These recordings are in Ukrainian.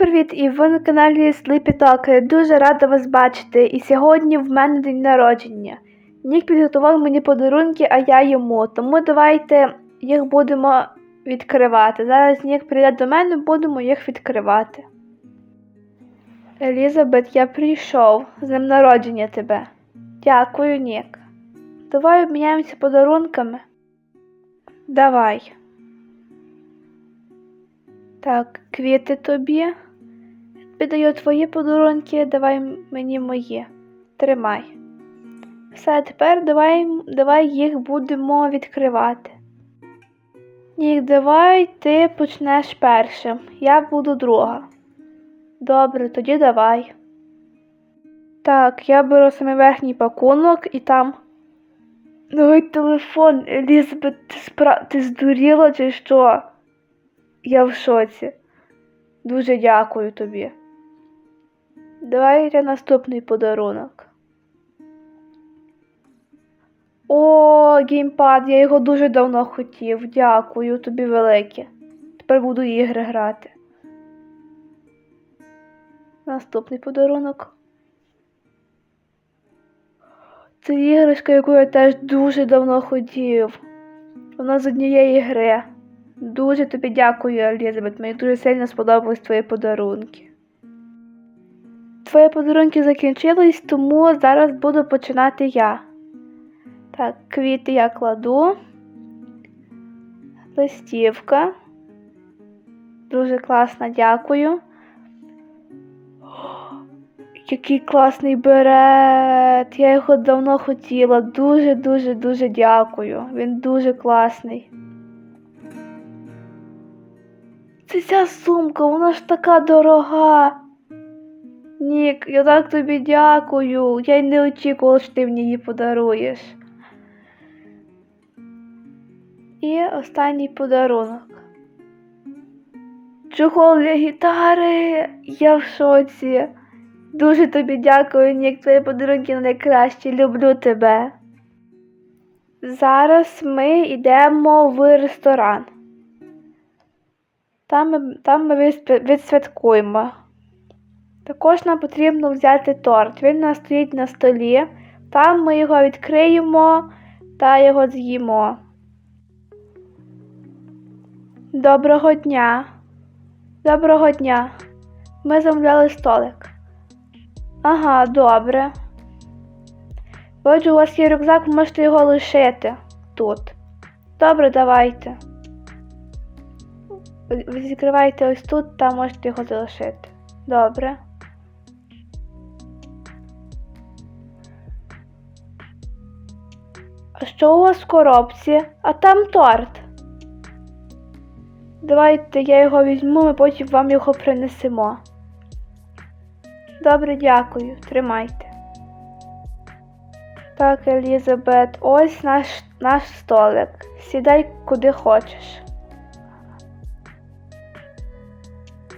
Привіт! І ви на каналі Sleepy Talk. Дуже рада вас бачити. І сьогодні в мене день народження. Нік підготував мені подарунки, а я йому. Тому давайте їх будемо відкривати. Зараз Нік прийде до мене, будемо їх відкривати. Елізабет, я прийшов. З днем народження тебе. Дякую, Нік. Давай обміняємося подарунками. Давай. Так, квіти тобі. Віддаю твої подарунки, давай мені мої. Тримай. Все, тепер давай, давай їх будемо відкривати. Ні, давай ти почнеш першим. Я буду друга. Добре, тоді давай. Так, я беру саме верхній пакунок і там. Новий телефон, Елізабет, ти, спра... ти здуріла чи що? Я в шоці. Дуже дякую тобі. Давайте наступний подарунок. О, геймпад, я його дуже давно хотів. Дякую тобі велике. Тепер буду ігри грати. Наступний подарунок. Це іграшка, яку я теж дуже давно хотів. Вона з однієї гри. Дуже тобі дякую, Елізабет. Мені дуже сильно сподобались твої подарунки. Твої подарунки закінчились, тому зараз буду починати я. Так, квіти я кладу. Листівка. Дуже класно, дякую. Який класний берет! Я його давно хотіла. Дуже-дуже дуже дякую. Він дуже класний. Це ця сумка, вона ж така дорога. Нік, я так тобі дякую. Я й не очікувала, що ти мені її подаруєш. І останній подарунок. Чохол для гітари. Я в шоці. Дуже тобі дякую, Нік, твої подарунки найкращі. Люблю тебе. Зараз ми йдемо в ресторан. Там там ми відсвя- відсвяткуємо. Також нам потрібно взяти торт. Він у нас стоїть на столі. Там ми його відкриємо та його з'їмо. Доброго дня. Доброго дня. Ми замовляли столик. Ага, добре. Бачу, у вас є рюкзак, можете його лишити тут. Добре, давайте. Ви ось тут та можете його залишити. Добре. Що у вас в коробці? А там торт. Давайте я його візьму, ми потім вам його принесемо. Добре, дякую. Тримайте. Так, Елізабет, ось наш, наш столик. Сідай куди хочеш.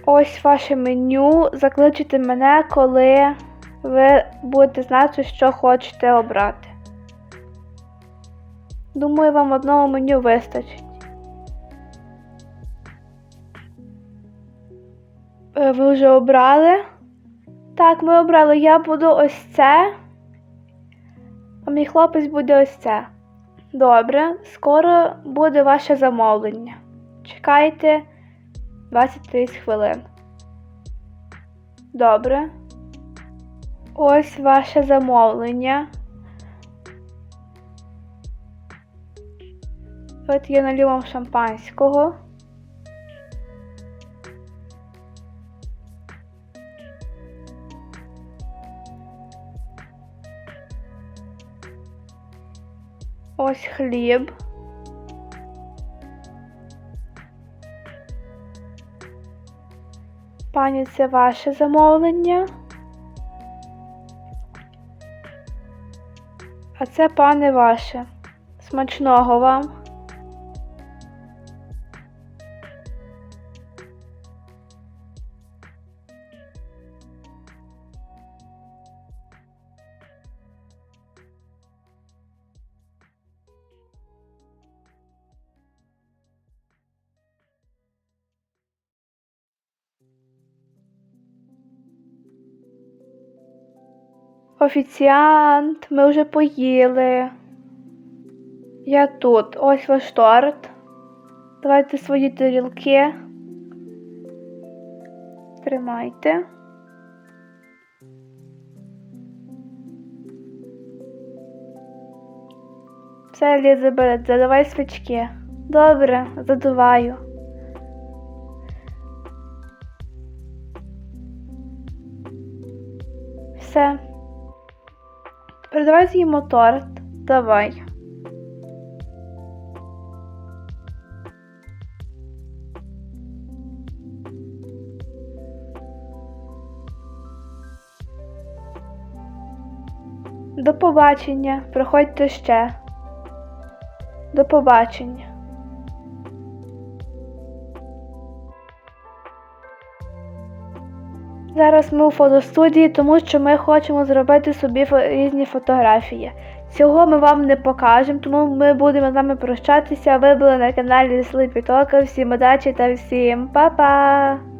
Ось ваше меню. Закличете мене, коли ви будете знати, що хочете обрати. Думаю, вам одного меню вистачить. Е, Ви вже обрали? Так, ми обрали. Я буду ось це. А мій хлопець буде ось це. Добре, скоро буде ваше замовлення. Чекайте 20-30 хвилин. Добре. Ось ваше замовлення. От я налью вам шампанського. Ось хліб. Пані, це ваше замовлення. А це пане ваше. Смачного вам. Офіціант, ми вже поїли. Я тут. Ось ваш торт. Давайте свої тарілки. Тримайте. Все, Елізабет, задавай свічки. Добре, задуваю. Все. Тепер давай з'їмо торт. Давай. До побачення. Приходьте ще. До побачення. Зараз ми у фотостудії, тому що ми хочемо зробити собі різні фотографії. Цього ми вам не покажемо, тому ми будемо з вами прощатися. Ви були на каналі Sleepy Talk. Всім удачі та всім па-па!